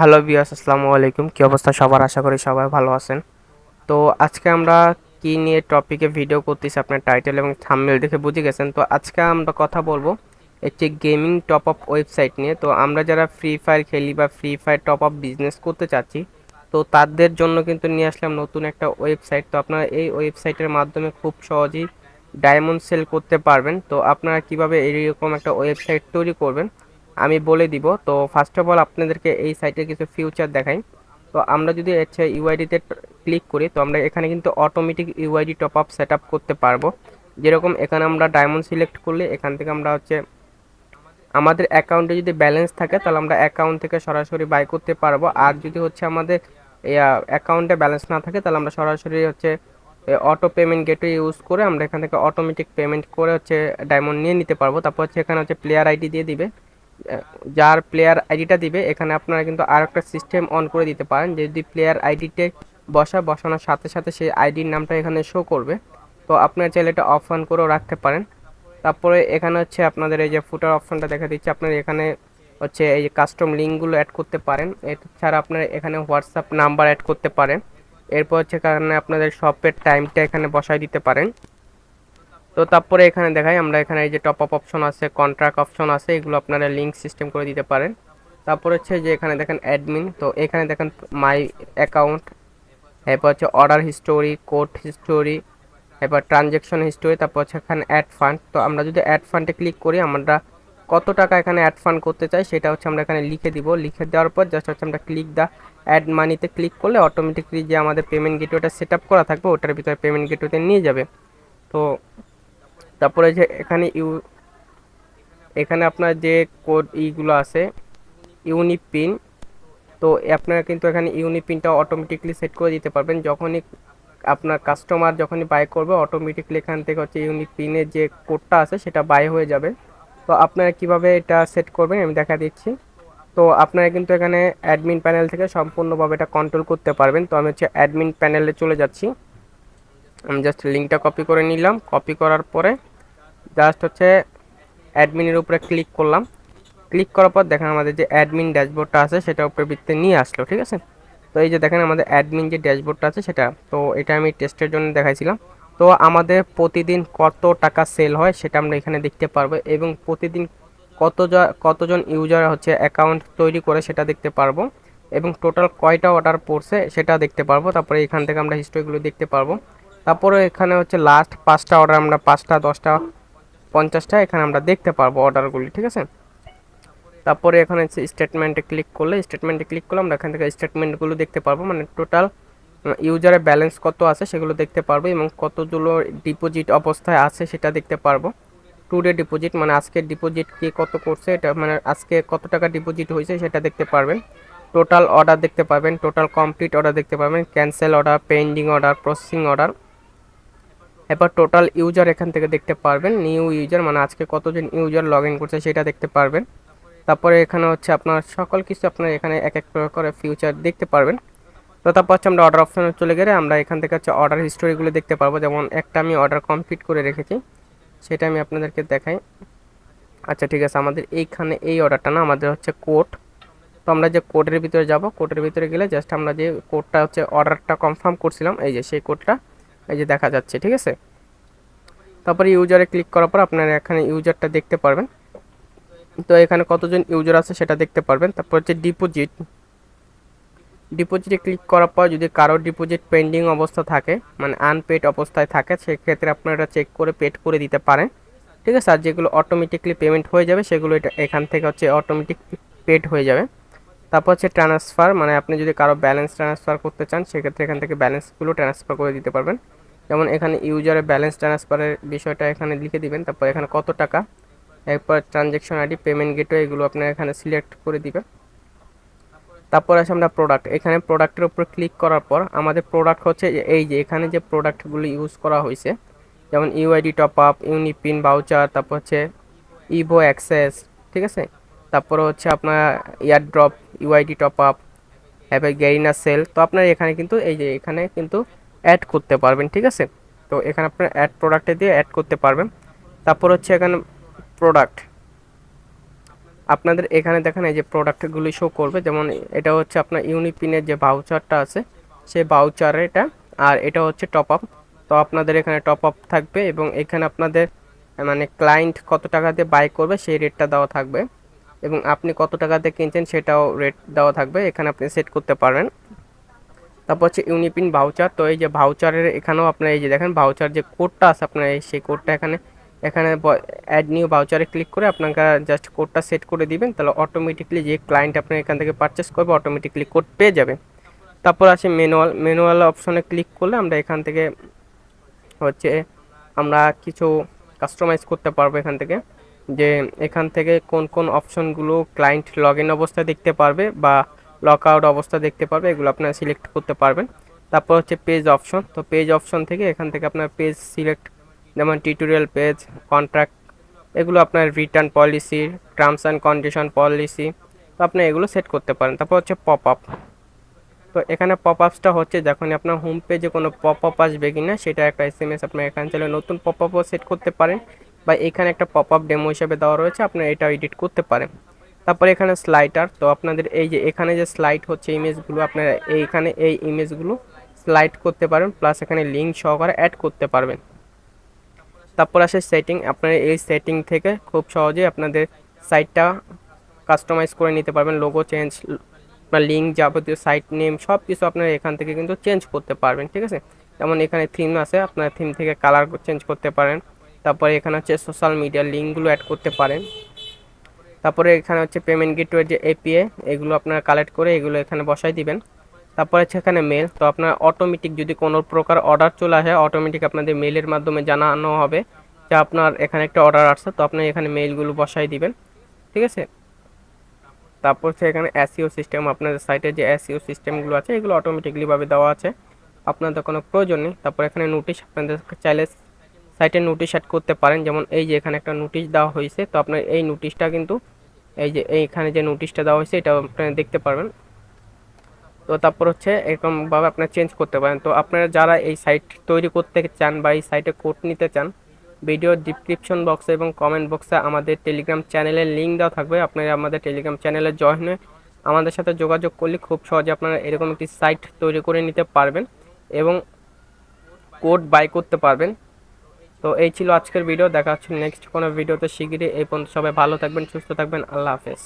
Hello বিয়াস আসসালামু আলাইকুম। কী অবস্থা? সবার আশা করি সবাই ভালো আছেন। তো আজকে আমরা কি নিয়ে টপিকে ভিডিও করতেছি আপনার টাইটেল এবং থাম্বনেল দেখে বুঝে গেছেন। তো আজকে আমরা কথা বলব একটি গেমিং টপ আপ ওয়েবসাইট নিয়ে। তো আমরা যারা ফ্রি ফায়ার খেলি বা free fire top up business করতে চাচ্ছি, তো তাদের জন্য কিন্তু নিয়ে আসলাম নতুন একটা ওয়েবসাইট তো আপনারা এই ওয়েবসাইটের মাধ্যমে খুব সহজেই ডায়মন্ড সেল করতে পারবেন। তো আপনারা কীভাবে এইরকম একটা ওয়েবসাইট তৈরি করবেন? আমি বলে দিব। তো ফার্স্ট অফ অল আপনাদেরকে এই সাইটের কিছু ফিউচার দেখাই। তো আমরা যদি হচ্ছে ইউআইডিতে ক্লিক করি, তো আমরা এখানে কিন্তু automatic UID top up set up করতে পারব। যেরকম এখানে আমরা ডায়মন্ড সিলেক্ট করলে এখান থেকে আমরা হচ্ছে আমাদের অ্যাকাউন্টে যদি ব্যালেন্স থাকে, তাহলে আমরা অ্যাকাউন্ট থেকে সরাসরি বাই করতে পারব। আর যদি হচ্ছে আমাদের অ্যাকাউন্টে ব্যালেন্স না থাকে, তাহলে আমরা সরাসরি হচ্ছে অটো পেমেন্ট গেটওয়ে ইউজ করে আমরা এখান থেকে অটোমেটিক পেমেন্ট করে হচ্ছে ডায়মন্ড নিয়ে নিতে পারব। তারপর হচ্ছে এখানে হচ্ছে প্লেয়ার আইডি দিয়ে দিবে। যার প্লেয়ার আইডিটা দিবে, এখানে আপনারা কিন্তু আর একটা সিস্টেম অন করে দিতে পারেন। যদি প্লেয়ার আইডিতে বসা, বসানোর সাথে সাথে সেই আইডির নামটা এখানে শো করবে। তো আপনার চাইলে এটা অফ অন করেও রাখতে পারেন। তারপরে এখানে হচ্ছে আপনাদের এই যে ফুটার অপশনটা দেখা দিচ্ছে, আপনার এখানে হচ্ছে এই যে কাস্টম লিঙ্কগুলো অ্যাড করতে পারেন। এছাড়া আপনারা এখানে হোয়াটসঅ্যাপ নাম্বার অ্যাড করতে পারেন। এরপর হচ্ছে কারণে আপনাদের শপের টাইমটা এখানে বসাই দিতে পারেন। তো তারপরে এখানে দেখাই, আমরা এখানে এই যে টপ আপ অপশন আছে কন্ট্রাক্ট অপশন আছে, এগুলো আপনারা লিঙ্ক সিস্টেম করে দিতে পারেন। তারপর হচ্ছে যে এখানে দেখেন অ্যাডমিন তো এখানে দেখেন মাই অ্যাকাউন্ট এরপর হচ্ছে অর্ডার হিস্টোরি কোড হিস্টোরি এবার ট্রানজ্যাকশন হিস্টোরি তারপর হচ্ছে এখানে অ্যাড ফান্ড তো আমরা যদি অ্যাড ফান্ডে ক্লিক করি, আমরা কত টাকা এখানে অ্যাড ফান্ড করতে চাই, সেটা হচ্ছে আমরা এখানে লিখে দিব। লিখে দেওয়ার পর জাস্ট হচ্ছে আমরা ক্লিক দা অ্যাড মানিতে ক্লিক করলে অটোমেটিকলি যে আমাদের পেমেন্ট গেটওয়েটা সেট আপ করা থাকবে, ওটার ভিতরে পেমেন্ট গেটওয়েতে নিয়ে যাবে। তো তারপরে যে এখানে ইউ, এখানে আপনার যে কোড ইগুলো আছে ইউনিক পিন তো আপনারা কিন্তু এখানে ইউনিক পিনটা অটোমেটিকলি সেট করে দিতে পারবেন। যখনই আপনার কাস্টমার যখনই বাই করবে অটোমেটিকলি এখান থেকে হচ্ছে ইউনিক পিনের যে কোডটা আছে, সেটা বাই হয়ে যাবে। তো আপনারা কীভাবে এটা সেট করবেন আমি দেখা দিচ্ছি। তো আপনারা কিন্তু এখানে অ্যাডমিন প্যানেল থেকে সম্পূর্ণভাবে এটা কন্ট্রোল করতে পারবেন। তো আমি হচ্ছে অ্যাডমিন প্যানেলে চলে যাচ্ছি। আমি জাস্ট লিঙ্কটা কপি করে নিলাম। কপি করার পরে জাস্ট হচ্ছে অ্যাডমিনের উপরে ক্লিক করলাম। ক্লিক করার পর দেখেন আমাদের যে অ্যাডমিন ড্যাশবোর্ডটা আছে, সেটা উপরে বৃত্তে নিয়ে আসলো, ঠিক আছে? তো এই যে দেখেন আমাদের অ্যাডমিন যে ড্যাশবোর্ডটা আছে, সেটা। তো এটা আমি টেস্টের জন্য দেখাইছিলাম। তো আমাদের প্রতিদিন কত টাকা সেল হয়, সেটা আমরা এখানে দেখতে পারব এবং প্রতিদিন কত কতজন ইউজার হচ্ছে অ্যাকাউন্ট তৈরি করে, সেটা দেখতে পারব। এবং টোটাল কয়টা অর্ডার পড়ছে, সেটা দেখতে পারব। তারপরে এখান থেকে আমরা হিস্ট্রিগুলো দেখতে পারব। তারপরে এখানে হচ্ছে লাস্ট পাঁচটা অর্ডার আমরা, পাঁচটা, দশটা পঞ্চাশটা, এখানে আমরা দেখতে পারব অর্ডারগুলি ঠিক আছে? তারপরে এখানে স্টেটমেন্টে ক্লিক করলে স্টেটমেন্টে ক্লিক করলে আমরা এখান থেকে স্টেটমেন্টগুলো দেখতে পারব মানে টোটাল ইউজারের ব্যালেন্স কত আছে সেগুলো দেখতে পারব এবং কতগুলো ডিপোজিট অবস্থায় আছে সেটা দেখতে পারব। টু ডে ডিপোজিট মানে আজকের ডিপোজিট কে কত করছে, এটা মানে আজকে কত টাকা ডিপোজিট হয়েছে সেটা দেখতে পারবেন। টোটাল অর্ডার দেখতে পাবেন টোটাল কমপ্লিট অর্ডার দেখতে পাবেন cancel order pending order processing order এরপর টোটাল ইউজার এখান থেকে দেখতে পারবেন নিউ ইউজার মানে আজকে কতজন ইউজার লগ ইন করছে সেটা দেখতে পারবেন। তারপরে এখানে হচ্ছে আপনার সকল কিছু আপনার এখানে এক এক করে ফিউচার দেখতে পারবেন। তো তারপর হচ্ছে আমরা অর্ডার অপশানে চলে গেলে আমরা এখান থেকে হচ্ছে অর্ডার হিস্টোরিগুলো দেখতে পারব। যেমন একটা আমি অর্ডার কমপ্লিট করে রেখেছি, সেটা আমি আপনাদেরকে দেখাই। আচ্ছা ঠিক আছে, আমাদের এইখানে এই অর্ডারটা না, আমাদের হচ্ছে কোড তো আমরা যে কোডের ভিতরে যাব কোডের ভিতরে গেলে জাস্ট আমরা যে কোডটা হচ্ছে অর্ডারটা কনফার্ম করছিলাম, এই যে সেই কোডটা এই যে দেখা যাচ্ছে, ঠিক আছে? তারপরে ইউজারে ক্লিক করার পর আপনারা এখানে ইউজারটা দেখতে পারবেন। তো এখানে কতজন ইউজার আছে সেটা দেখতে পারবেন। তারপর হচ্ছে ডিপোজিট ডিপোজিটে ক্লিক করার পর যদি কারও ডিপোজিট পেন্ডিং অবস্থা থাকে মানে আনপেড অবস্থায় থাকে, সেক্ষেত্রে আপনারা চেক করে পেড করে দিতে পারেন। ঠিক আছে? আর যেগুলো অটোমেটিকলি পেমেন্ট হয়ে যাবে, সেগুলো এটা এখান থেকে হচ্ছে অটোমেটিক পেড হয়ে যাবে। তারপর হচ্ছে ট্রান্সফার মানে আপনি যদি কারও ব্যালেন্স ট্রান্সফার করতে চান, সেক্ষেত্রে এখান থেকে ব্যালেন্সগুলো ট্রান্সফার করে দিতে পারবেন। যেমন এখানে ইউজারের ব্যালেন্স ট্রান্সফারের বিষয়টা এখানে লিখে দিবেন, তারপর এখানে কত টাকা, এরপর ট্রানজ্যাকশন আইডি পেমেন্ট গেটওয়ে এগুলো আপনার এখানে সিলেক্ট করে দিবেন। তারপর আছে আমরা প্রোডাক্ট এখানে প্রোডাক্টের উপর ক্লিক করার পর আমাদের প্রোডাক্ট হচ্ছে এই যে এখানে যে প্রোডাক্টগুলো ইউজ করা হয়েছে, যেমন UID top up Unipin voucher তারপর হচ্ছে ইভো অ্যাক্সেস ঠিক আছে? তারপর হচ্ছে আপনার ইয়ার ড্রপ ইউআইডি টপ আপ এবার গ্যারিনা সেল তো আপনার এখানে কিন্তু, এই যে এখানে কিন্তু অ্যাড করতে পারবেন, ঠিক আছে? তো এখানে আপনার অ্যাড প্রোডাক্টে দিয়ে অ্যাড করতে পারবেন। তারপর হচ্ছে এখানে প্রোডাক্ট আপনাদের এখানে দেখেন এই যে প্রোডাক্টগুলি শো করবে, যেমন এটা হচ্ছে আপনার ইউনিপিনের যে ভাউচারটা আছে, সেই ভাউচার এটা। আর এটা হচ্ছে টপ আপ তো আপনাদের এখানে টপ আপ থাকবে এবং এখানে আপনাদের মানে ক্লায়েন্ট কত টাকা দিয়ে বাই করবে, সেই রেটটা দেওয়া থাকবে। এবং আপনি কত টাকাতে কিনছেন, সেটাও রেট দেওয়া থাকবে। এখানে আপনি সেট করতে পারবেন। তারপর হচ্ছে ইউনিপিন ভাউচার তো এই যে ভাউচারের এখানেও আপনার এই যে দেখেন ভাউচার যে কোডটা আছে আপনার, এই সেই কোডটা এখানে এখানে অ্যাড নিউ ভাউচারে ক্লিক করে আপনাকে জাস্ট কোডটা সেট করে দিবেন, তাহলে অটোমেটিকলি যে ক্লায়েন্ট আপনার এখান থেকে পারচেস করবে অটোমেটিকলি কোড পেয়ে যাবে। তারপর আছে ম্যানুয়াল ম্যানুয়াল অপশনে ক্লিক করলে আমরা এখান থেকে হচ্ছে আমরা কিছু কাস্টমাইজ করতে পারব এখান থেকে, যে এখান থেকে কোন কোন অপশনগুলো ক্লায়েন্ট লগ ইন অবস্থায় দেখতে পারবে বা লক আউট অবস্থা দেখতে পারবে, এগুলো আপনারা সিলেক্ট করতে পারবেন। তারপর হচ্ছে পেজ অপশন তো পেজ অপশন থেকে এখান থেকে আপনার পেজ সিলেক্ট যেমন টিউটোরিয়াল পেজ কন্ট্রাক্ট এগুলো আপনার return policy terms and condition policy তো আপনি এগুলো সেট করতে পারেন। তারপর হচ্ছে পপ আপ তো এখানে পপ আপসটা হচ্ছে যখন আপনার হোম পেজে কোনো পপ আপ আসবে কি না সেটা একটা এস এম এস আপনার এখানে চলে নতুন পপ আপও সেট করতে পারেন, বা এখানে একটা পপ আপ ডেমো হিসেবে দেওয়া রয়েছে, আপনার এটা এডিট করতে পারেন। তারপরে এখানে স্লাইডার তো আপনাদের এই যে এখানে যে স্লাইড হচ্ছে ইমেজগুলো আপনারা এইখানে এই ইমেজগুলো স্লাইড করতে পারেন প্লাস এখানে লিঙ্ক সহকারে অ্যাড করতে পারবেন। তারপর আসে সেটিং আপনারা এই সেটিং থেকে খুব সহজেই আপনাদের সাইটটা কাস্টমাইজ করে নিতে পারবেন লোগো চেঞ্জ আপনার লিঙ্ক যাবতীয় সাইট নেম সব কিছু আপনারা এখান থেকে কিন্তু চেঞ্জ করতে পারবেন, ঠিক আছে? যেমন এখানে থিম আছে, আপনার থিম থেকে কালার চেঞ্জ করতে পারেন। তারপরে এখানে হচ্ছে সোশ্যাল মিডিয়ার লিঙ্কগুলো অ্যাড করতে পারেন। তারপরে এখানে হচ্ছে পেমেন্ট গেটওয়ে যে এপিএ এগুলো আপনারা কালেক্ট করে এগুলো এখানে বসাই দিবেন। তারপরে হচ্ছে এখানে মেল তো আপনার অটোমেটিক যদি কোনো প্রকার অর্ডার চলে আসে অটোমেটিক আপনাদের মেলের মাধ্যমে জানানো হবে যে আপনার এখানে একটা অর্ডার আসছে, তো আপনি এখানে মেইলগুলো বসাই দিবেন, ঠিক আছে? তারপর হচ্ছে এখানে এসিও সিস্টেম আপনাদের সাইটে যে এসিও সিস্টেমগুলো আছে, এগুলো অটোমেটিকলিভাবে দেওয়া আছে। আপনাদের কোনো প্রয়োজন নেই, তারপর এখানে নোটিশ আপনাদের চাইলে সাইটে নোটিশ অ্যাড করতে পারেন। যেমন এই যে এখানে একটা নোটিশ দেওয়া হয়েছে, তো আপনার এই নোটিশটা কিন্তু এই যে এইখানে যে নোটিশটা দেওয়া হয়েছে, এটা আপনারা দেখতে পারবেন। তো তারপর হচ্ছে এরকমভাবে আপনারা চেঞ্জ করতে পারেন। তো আপনারা যারা এই সাইট তৈরি করতে চান বা এই সাইটে কোড নিতে চান ভিডিও ডিসক্রিপশন বক্সে এবং কমেন্ট বক্সে আমাদের টেলিগ্রাম চ্যানেলের লিঙ্ক দেওয়া থাকবে। আপনারা আমাদের টেলিগ্রাম চ্যানেলে জয়েন হয়ে আমাদের সাথে যোগাযোগ করলে খুব সহজে আপনারা এরকম একটি সাইট তৈরি করে নিতে পারবেন এবং কোড বাই করতে পারবেন। তো এই ছিল আজকের ভিডিও দেখা হচ্ছে নেক্সট কোনো ভিডিওতে শিগগিরই এই পর্যন্ত সবাই ভালো থাকবেন, সুস্থ থাকবেন, আল্লাহ হাফেজ।